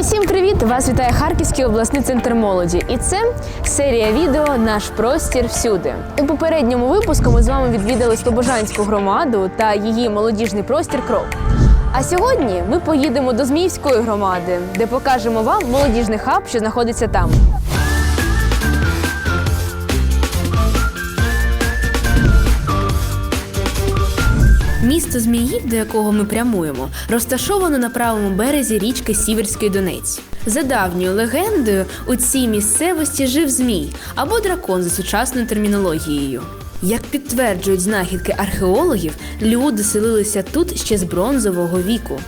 Усім привіт! Вас вітає Харківський обласний центр молоді. І це серія відео Наш простір всюди. У попередньому випуску ми з вами відвідали Слобожанську громаду та її молодіжний простір кров. А сьогодні ми поїдемо до Зміївської громади, де покажемо вам молодіжний хаб, що знаходиться там. Місто Зміїв, до якого ми прямуємо, розташовано на правому березі річки Сіверський Донець. За давньою легендою, у цій місцевості жив змій або дракон за сучасною термінологією. Як підтверджують знахідки археологів, люди селилися тут ще з бронзового віку.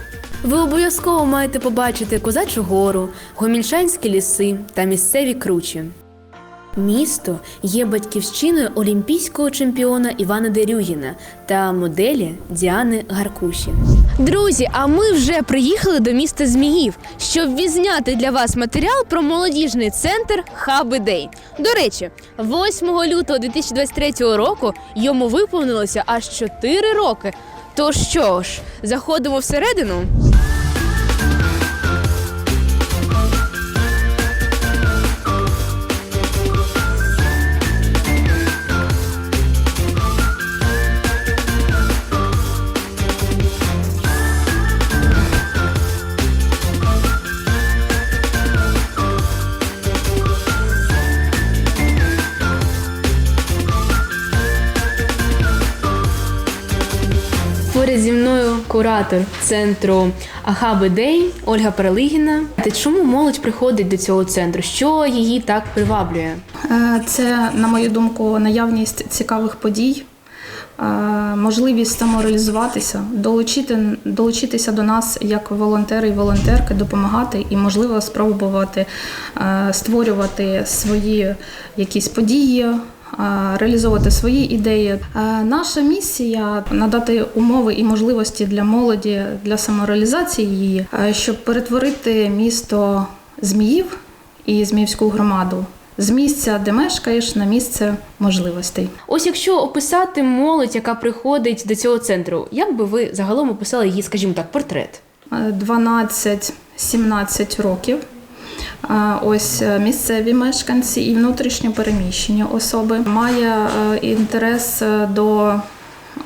Ви обов'язково маєте побачити Козачу гору, гомільшанські ліси та місцеві кручі. Місто є батьківщиною олімпійського чемпіона Івана Дерюгіна та моделі Діани Гаркуші. Друзі, а ми вже приїхали до міста Зміїв, щоб відзняти для вас матеріал про молодіжний центр Хаби Дей. До речі, 8 лютого 2023 року йому виповнилося аж 4 роки. То що ж, заходимо всередину? Поряд зі мною куратор центру Ахаби Дей Ольга Перелигіна. Та чому молодь приходить до цього центру? Що її так приваблює? Е, Це, на мою думку, наявність цікавих подій, е, можливість самореалізуватися, долучити, долучитися до нас як волонтери і волонтерки, допомагати і, можливо, спробувати е, створювати свої якісь події. Е, Реалізовувати свої ідеї. Е, Наша місія надати умови і можливості для молоді для самореалізації її, е, щоб перетворити місто Зміїв і Зміївську громаду з місця, де мешкаєш, на місце можливостей. Ось якщо описати молодь, яка приходить до цього центру, як би ви загалом описали її, скажімо так, портрет? Е, 12-17 років. Ось е, місцеві мешканці і внутрішньо переміщені особи має е, інтерес е, до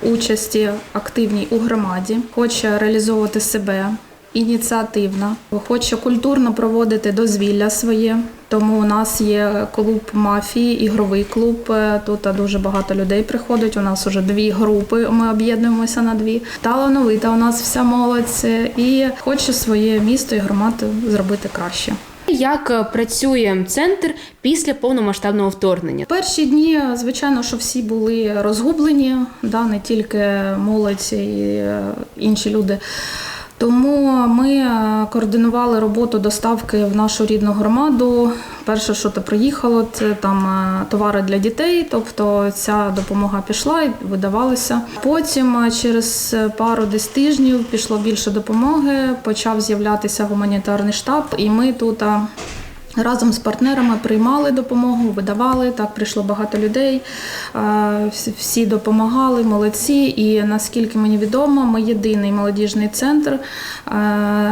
участі активній у громаді, хоче реалізовувати себе ініціативна, хоче культурно проводити дозвілля своє. Тому у нас є клуб мафії, ігровий клуб. Тут дуже багато людей приходить. У нас вже дві групи. Ми об'єднуємося на дві. Талановита у нас вся молодь і хоче своє місто і громаду зробити краще. Як е, працює центр після повномасштабного вторгнення? Перші дні, звичайно, що всі були розгублені, да, не тільки молодь і е, інші люди. Тому ми е, координували роботу доставки в нашу рідну громаду. Перше, що то приїхало, це там е, товари для дітей, тобто ця допомога пішла і видавалася. Потім, е, через пару десь тижнів, пішло більше допомоги, почав з'являтися гуманітарний штаб, і ми тут. Е, Разом з партнерами приймали допомогу, видавали. Так прийшло багато людей. Е, всі- допомагали, молодці. І наскільки мені відомо, ми єдиний молодіжний центр, е,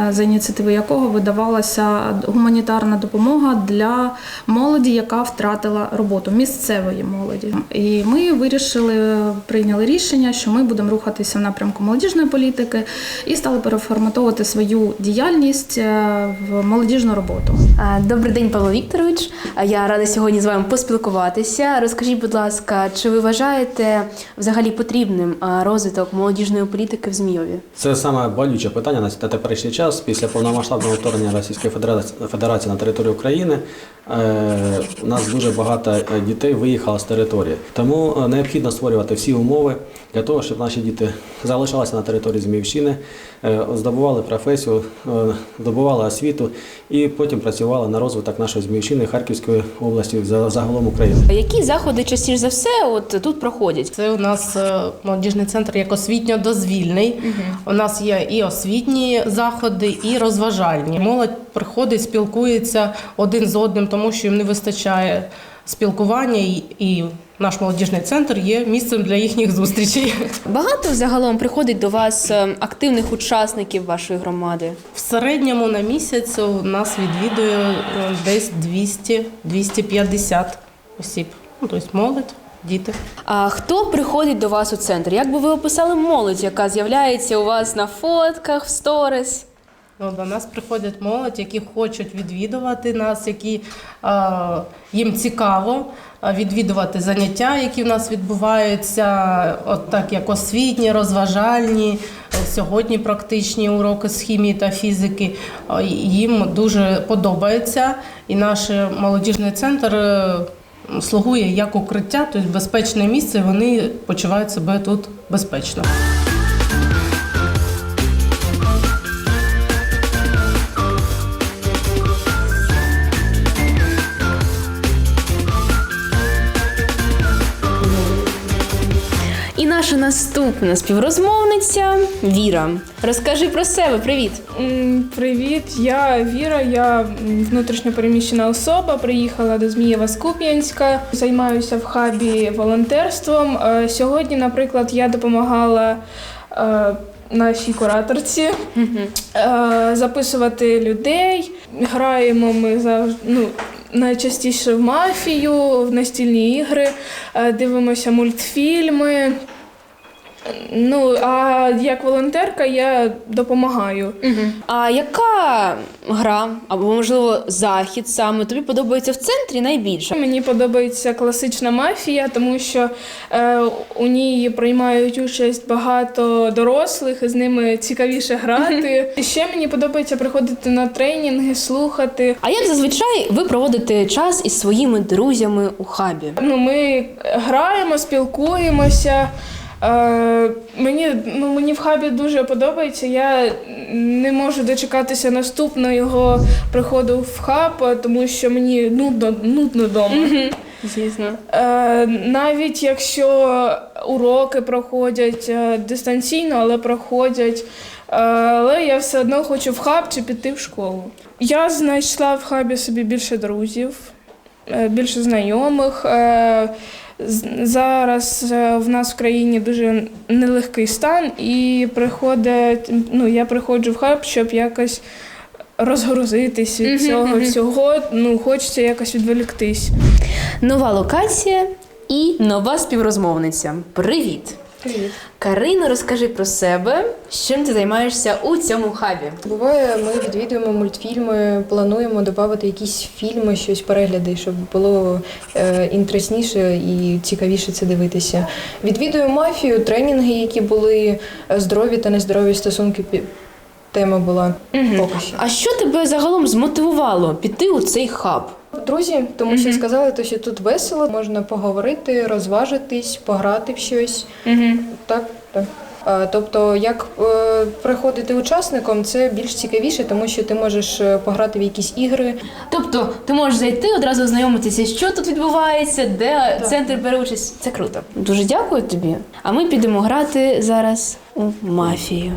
за ініціативи якого видавалася гуманітарна допомога для молоді, яка втратила роботу місцевої молоді. І ми вирішили, прийняли рішення, що ми будемо рухатися в напрямку молодіжної політики і стали переформатовувати свою діяльність е, в молодіжну роботу. А, День, Павло Вікторович. Я рада сьогодні з вами поспілкуватися. Розкажіть, будь ласка, чи ви вважаєте взагалі потрібним розвиток молодіжної політики в Змійові? Це саме болюче питання на теперішній час. Після повномасштабного вторгнення Російської Федерації, на територію України е, у нас дуже багато е, дітей виїхало з території. Тому е, необхідно створювати всі умови для того, щоб наші діти залишалися на території Зміївщини, здобували професію, здобували освіту і потім працювали на розвиток нашої Зміївщини, Харківської області, за- загалом України. Які заходи частіше за все от тут проходять? Це у нас е, молодіжний центр як освітньо-дозвільний. У нас є і освітні заходи, і розважальні. Молодь приходить, спілкується один з одним, тому що їм не вистачає спілкування, і, і наш молодіжний центр є місцем для їхніх зустрічей. Багато загалом приходить до вас е, активних учасників вашої громади. В середньому на місяць у нас відвідує е, десь 200-250 осіб. Ну, тобто молодь, діти. А хто приходить до вас у центр? Як би ви описали молодь, яка з'являється у вас на фотках, в сторіс? Ну, до нас приходять молодь, які хочуть відвідувати нас, які е, їм цікаво е, відвідувати заняття, які в нас відбуваються, от так як освітні, розважальні, е, сьогодні практичні уроки з хімії та фізики. Е, Їм дуже подобається, і наш молодіжний центр. е, Слугує як укриття, тобто безпечне місце, вони почувають себе тут безпечно. Наша наступна співрозмовниця Віра. Розкажи про себе, привіт. Привіт, я Віра, я м, внутрішньопереміщена особа. Приїхала до Змієва з Куп'янська. Займаюся в хабі волонтерством. Е, Сьогодні, наприклад, я допомагала е, нашій кураторці е, записувати людей. Граємо ми завжди. Ну, Найчастіше в мафію, в настільні ігри, дивимося мультфільми. Ну, а як волонтерка я допомагаю. А яка гра або можливо захід саме тобі подобається в центрі найбільше? Мені подобається класична мафія, тому що е, у ній приймають участь багато дорослих, і з ними цікавіше грати. І Ще мені подобається приходити на тренінги, слухати. А як зазвичай ви проводите час із своїми друзями у хабі? Ну, ми граємо, спілкуємося. Е, мені, ну, мені в хабі дуже подобається. Я не можу дочекатися наступного приходу в хаб, тому що мені нудно, нудно вдома. Звісно. Е, навіть якщо уроки проходять е, дистанційно, але проходять. Але я все одно хочу в хаб чи піти в школу. Я знайшла в хабі собі більше друзів, більше знайомих. Е, Зараз е, в нас в країні дуже нелегкий стан, і приходить, ну, я приходжу в хаб, щоб якось розгрузитись від цього всього. Ну, хочеться якось відволіктись. Нова локація і нова співрозмовниця. Привіт! Привіт. Карина, розкажи про себе, чим ти займаєшся у цьому хабі. Буває, ми відвідуємо мультфільми, плануємо додати якісь фільми, щось перегляди, щоб було е, інтересніше і цікавіше це дивитися. Відвідуємо мафію, тренінги, які були е, здорові та нездорові стосунки. Тема була поки що. А що тебе загалом змотивувало піти у цей хаб? Друзі, тому що сказали, то, що тут весело, можна поговорити, розважитись, пограти в щось. Так, так. Тобто, як е, приходити учасником, це більш цікавіше, тому що ти можеш е, пограти в якісь ігри, Тобто, ти можеш зайти одразу ознайомитися, що тут відбувається, де центр бере участь. Це круто. Дуже дякую тобі. А ми підемо грати зараз у мафію.